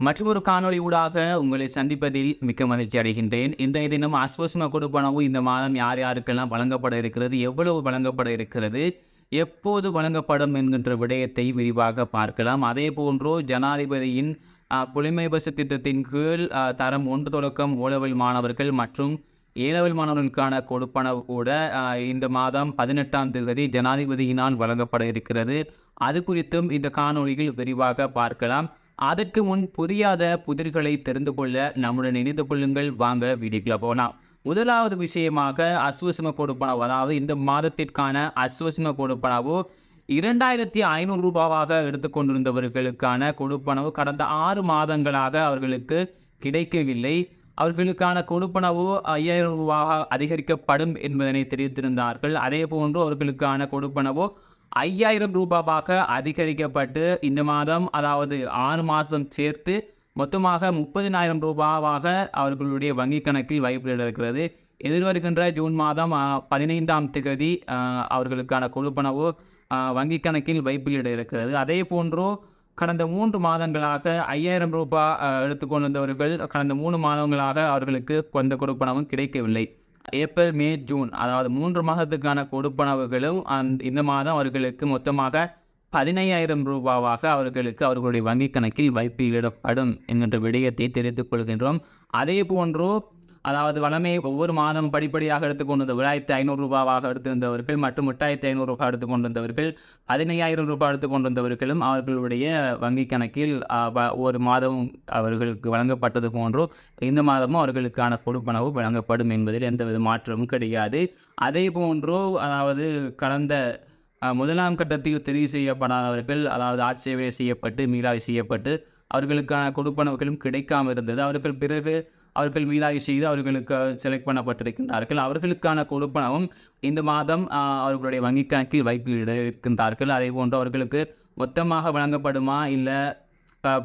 மற்றொரு காணொளி ஊடாக உங்களை சந்திப்பதில் மிக்க மகிழ்ச்சி அடைகின்றேன். இன்றைய தினம் அஸ்வசம கொடுப்பனவு இந்த மாதம் யார் யாருக்கெல்லாம் வழங்கப்பட இருக்கிறது எவ்வளவு வழங்கப்பட இருக்கிறது எப்போது வழங்கப்படும் என்கின்ற விடயத்தை விரிவாக பார்க்கலாம். அதே போன்றோ ஜனாதிபதியின் அஹ், புலிமை திட்டத்தின் கீழ் தரம் ஒன்று தொடக்கம் ஓலவில் மாணவர்கள் மற்றும் ஏலவில் மாணவர்களுக்கான கொடுப்பனவு கூட இந்த மாதம் பதினெட்டாம் தேதி ஜனாதிபதியினால் வழங்கப்பட இருக்கிறது. அது குறித்தும் இந்த காணொளியில் விரிவாக பார்க்கலாம். அதற்கு முன் புரியாத புதிர்களை தெரிந்து கொள்ள நம்முடன் இணைந்து கொள்ளுங்கள். வாங்க வீடியோக்குள்ள போகலாம் முதலாவது விஷயமாக அஸ்வசிம கொடுப்பனவு அதாவது இந்த மாதத்திற்கான அஸ்வசிம கொடுப்பனவு இரண்டாயிரத்தி ஐநூறு ரூபாவாக எடுத்துக்கொண்டிருந்தவர்களுக்கான கொடுப்பனவு கடந்த ஆறு மாதங்களாக அவர்களுக்கு கிடைக்கவில்லை. அவர்களுக்கான கொடுப்பனவு ஐயாயிரம் ரூபாவாக அதிகரிக்கப்படும் என்பதனை தெரிவித்திருந்தார்கள். அதே போன்று அவர்களுக்கான கொடுப்பனவு ஐயாயிரம் ரூபாவாக அதிகரிக்கப்பட்டு இந்த மாதம் அதாவது ஆறு மாதம் சேர்த்து மொத்தமாக முப்பதினாயிரம் ரூபாவாக அவர்களுடைய வங்கிக் கணக்கில் வைப்பில் இருக்கிறது. எதிர்வருகின்ற ஜூன் மாதம் பதினைந்தாம் தேதி அவர்களுக்கான கொடுப்பனவு வங்கிக் வங்கி கணக்கில் வைப்பிலிட இருக்கிறது. அதே போன்று கடந்த மூன்று மாதங்களாக ஐயாயிரம் ரூபாய் எடுத்துக்கொண்டிருந்தவர்கள் கடந்த மூணு மாதங்களாக அவர்களுக்கு கொண்ட கொடுப்பனவும் கிடைக்கவில்லை. April May June. அதாவது மூன்று மாதத்துக்கான கொடுப்பனவுகளும் அந்த இந்த மாதம் அவர்களுக்கு மொத்தமாக பதினையாயிரம் ரூபாவாக அவர்களுக்கு அவர்களுடைய வங்கி கணக்கில் வைப்பிலிடப்படும் என்கின்ற விடயத்தை தெரிவித்துக் கொள்கின்றோம். அதே போன்று அதாவது வளமே ஒவ்வொரு மாதம் படிப்படியாக எடுத்துக்கொண்டு விழாயிரத்து ஐநூறு ரூபாவாக எடுத்திருந்தவர்கள் மற்றும் எட்டாயிரத்து ஐநூறு ரூபாய் எடுத்துக்கொண்டிருந்தவர்கள் பதினையாயிரம் ரூபாய் எடுத்துக்கொண்டிருந்தவர்களும் அவர்களுடைய வங்கி கணக்கில் ஒரு மாதம் அவர்களுக்கு வழங்கப்பட்டது போன்றோ இந்த மாதமும் அவர்களுக்கான கொடுப்பனவு வழங்கப்படும் என்பதில் எந்தவித மாற்றமும் கிடையாது. அதே போன்றோ அதாவது கடந்த முதலாம் கட்டத்தில் தெரிவு செய்யப்படாதவர்கள் அதாவது ஆட்சேபனை செய்யப்பட்டு மீளாய் செய்யப்பட்டு அவர்களுக்கான கொடுப்பனவுகளும் கிடைக்காமல் இருந்தது. அவர்கள் பிறகு அவர்கள் மீளாய்வு செய்து அவர்களுக்கு செலக்ட் பண்ணப்பட்டிருக்கின்றார்கள். அவர்களுக்கான கொடுப்பனவும் இந்த மாதம் அவர்களுடைய வங்கி கணக்கில் வைப்பில் இருக்கின்றார்கள் அதே போன்று அவர்களுக்கு மொத்தமாக வழங்கப்படுமா இல்லை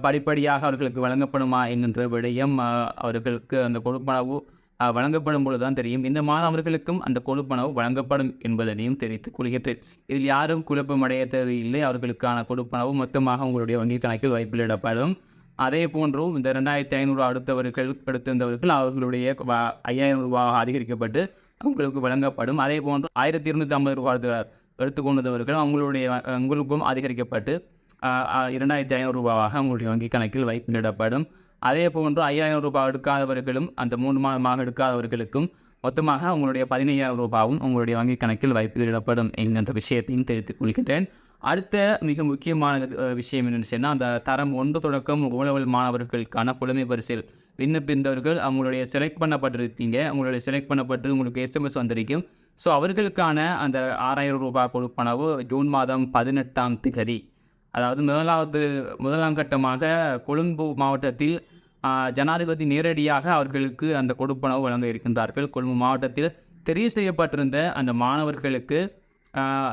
படிப்படியாக அவர்களுக்கு வழங்கப்படுமா என்கின்ற விடயம் அவர்களுக்கு அந்த கொடுப்பனவு வழங்கப்படும் பொழுது தான் தெரியும். இந்த மாதம் அவர்களுக்கும் அந்த கொடுப்பனவு வழங்கப்படும் என்பதனையும் தெரிவித்து கொள்கிறேன் இதில் யாரும் குழப்பமடைய தேவையில்லை. அவர்களுக்கான கொடுப்பனவு மொத்தமாக உங்களுடைய வங்கி கணக்கில் வைப்பிலிடப்படும். அதே போன்றும் இந்த ரெண்டாயிரத்தி ஐநூறு அடுத்தவர்கள் எடுத்திருந்தவர்கள் அவர்களுடைய ஐயாயிரம் ரூபாய் அதிகரிக்கப்பட்டு உங்களுக்கு வழங்கப்படும். அதே போன்று ஆயிரத்தி இருநூற்றி ஐம்பது ரூபாய் எடுத்துக்கொண்டவர்கள் அவங்களுடைய உங்களுக்கும் அதிகரிக்கப்பட்டு இரண்டாயிரத்தி ஐநூறு ரூபாவாக அவங்களுடைய வங்கி கணக்கில் வைப்பிடப்படும் அதே போன்று ஐயாயிரம் ரூபாய் எடுக்காதவர்களும் அந்த மூணு மாதமாக எடுக்காதவர்களுக்கும் மொத்தமாக உங்களுடைய பதினையாயிரம் ரூபாவும் உங்களுடைய வங்கி கணக்கில் வைப்பிடப்படும் என்கின்ற விஷயத்தையும் தெரிவித்துக் கொள்கின்றேன். அடுத்த மிக முக்கியமான விஷயம் என்னென்னு சொன்னால் அந்த தரம் ஒன்று தொடக்கம் உழவல் மாணவர்களுக்கான புலமை பரிசில் விண்ணப்பிந்தவர்கள் அவங்களுடைய செலக்ட் பண்ணப்பட்டிருப்பீங்க. அவங்களுடைய செலக்ட் பண்ணப்பட்டு உங்களுக்கு எஸ்எம்எஸ் வந்திருக்கும். ஸோ அவர்களுக்கான அந்த ஆறாயிரம் ரூபாய் கொடுப்பனவு ஜூன் மாதம் பதினெட்டாம் திகதி அதாவது முதலாவது முதலாம் கட்டமாக கொழும்பு மாவட்டத்தில் ஜனாதிபதி நேரடியாக அவர்களுக்கு அந்த கொடுப்பனவு வழங்க இருக்கின்றார்கள். கொழும்பு மாவட்டத்தில் தெரிவு செய்யப்பட்டிருந்த அந்த மாணவர்களுக்கு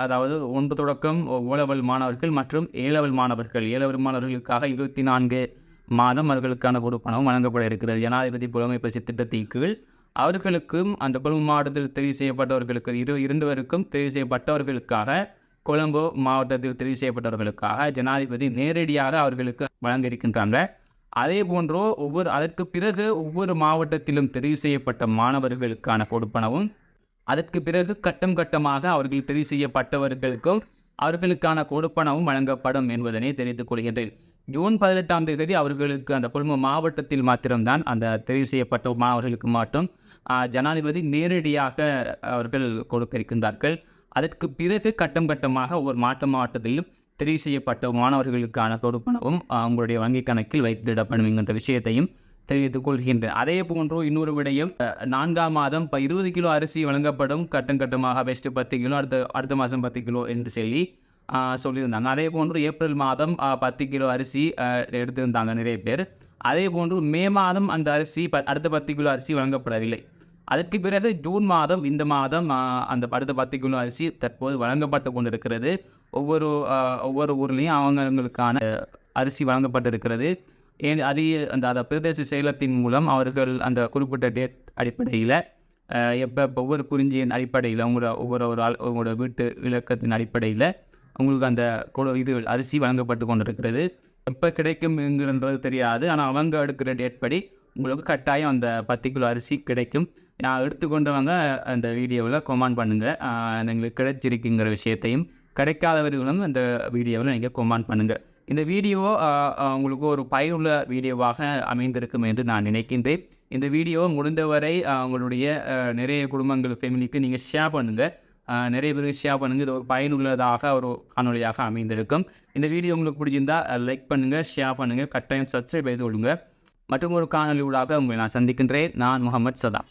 அதாவது ஒன்று தொடக்கம் ஓலவல் மாணவர்கள் மற்றும் ஏலவல் மாணவர்கள். ஏலவல் மாணவர்களுக்காக இருபத்தி நான்கு மாதம் அவர்களுக்கான கொடுப்பனவும் வழங்கப்பட இருக்கிறது. ஜனாதிபதி புலமை பசி திட்டத்தின் கீழ் அவர்களுக்கும் அந்த கொழும்பு மாவட்டத்தில் தெரிவு செய்யப்பட்டவர்களுக்கு இரு இரண்டுவருக்கும் தெரிவு செய்யப்பட்டவர்களுக்காக கொழும்பு மாவட்டத்தில் தெரிவு செய்யப்பட்டவர்களுக்காக ஜனாதிபதி நேரடியாக அவர்களுக்கு வழங்க இருக்கின்றாங்க அதே போன்றோ ஒவ்வொரு அதற்கு பிறகு ஒவ்வொரு மாவட்டத்திலும் தெரிவு செய்யப்பட்ட மாணவர்களுக்கான கொடுப்பனவும் அதற்கு பிறகு கட்டம் கட்டமாக அவர்கள் தெரிவு செய்யப்பட்டவர்களுக்கும் அவர்களுக்கான கொடுப்பனவும் வழங்கப்படும் என்பதனை தெரிவித்துக் கொள்கின்றேன். ஜூன் பதினெட்டாம் தேதி அவர்களுக்கு அந்த குழும மாவட்டத்தில் மாத்திரம்தான் அந்த தெரிவு செய்யப்பட்ட மாணவர்களுக்கு மட்டும் ஜனாதிபதி நேரடியாக அவர்கள் கொடுக்க இருக்கின்றார்கள் அதற்கு பிறகு கட்டம் கட்டமாக ஒவ்வொரு மாவட்ட மாவட்டத்திலும் தெரிவு செய்யப்பட்ட மாணவர்களுக்கான கொடுப்பனவும் அவங்களுடைய வங்கிக் கணக்கில் வைத்திடப்படும் என்கின்ற விஷயத்தையும் தெரிவித்துக் கொள்கின்றேன். அதே போன்று இன்னொரு விடயம் நான்காம் மாதம் இப்போ இருபது கிலோ அரிசி வழங்கப்படும். கட்டம் கட்டமாக பெஸ்ட்டு பத்து கிலோ அடுத்த அடுத்த மாதம் பத்து கிலோ என்று சொல்லி சொல்லியிருந்தாங்க. அதே போன்று ஏப்ரல் மாதம் பத்து கிலோ அரிசி எடுத்திருந்தாங்க நிறைய பேர். அதே போன்று மே மாதம் அந்த அரிசி ப அடுத்த பத்து கிலோ அரிசி வழங்கப்படவில்லை. அதற்கு பிறகு ஜூன் மாதம் இந்த மாதம் அந்த அடுத்த பத்து கிலோ அரிசி தற்போது வழங்கப்பட்டு கொண்டிருக்கிறது. ஒவ்வொரு ஒவ்வொரு ஊர்லேயும் அவங்களுக்கான அரிசி வழங்கப்பட்டிருக்கிறது. ஏன் அது அந்த பிரதேச செயலத்தின் மூலம் அவர்கள் அந்த குறிப்பிட்ட டேட் அடிப்படையில் எப்போ ஒவ்வொரு குறிஞ்சியின் அடிப்படையில் உங்களோட ஒவ்வொரு ஒரு ஆள் உங்களோட வீட்டு இலக்கத்தின் அடிப்படையில் உங்களுக்கு அந்த கொடு இது அரிசி வழங்கப்பட்டு கொண்டிருக்கிறது. எப்போ கிடைக்கும்ங்கிறது தெரியாது. ஆனால் அவங்க எடுக்கிற டேட் படி உங்களுக்கு கட்டாயம் அந்த பத்து கிலோ அரிசி கிடைக்கும். நான் எடுத்துக்கொண்டவங்க அந்த வீடியோவில் கொமாண்ட் பண்ணுங்கள் எங்களுக்கு கிடைச்சிருக்குங்கிற விஷயத்தையும் கிடைக்காதவர்களும் அந்த வீடியோவில் நீங்கள் கொமாண்ட் பண்ணுங்கள் இந்த வீடியோ உங்களுக்கு ஒரு பயனுள்ள வீடியோவாக அமைந்திருக்கும் என்று நான் நினைக்கின்றேன். இந்த வீடியோ முடிந்தவரை உங்களுடைய நிறைய குடும்பங்கள் ஃபேமிலிக்கு நீங்கள் ஷேர் பண்ணுங்கள் நிறைய பேருக்கு ஷேர் பண்ணுங்கள் இது ஒரு பயனுள்ளதாக ஒரு காணொலியாக அமைந்திருக்கும். இந்த வீடியோ உங்களுக்கு பிடிச்சிருந்தா லைக் பண்ணுங்கள் ஷேர் பண்ணுங்கள் கட்டாயம் சப்ஸ்கிரைப் செய்து கொள்ளுங்கள் மற்றும் ஒரு காணொலி ஊடாக உங்களை நான் சந்திக்கின்றேன். நான் முகமது சதா.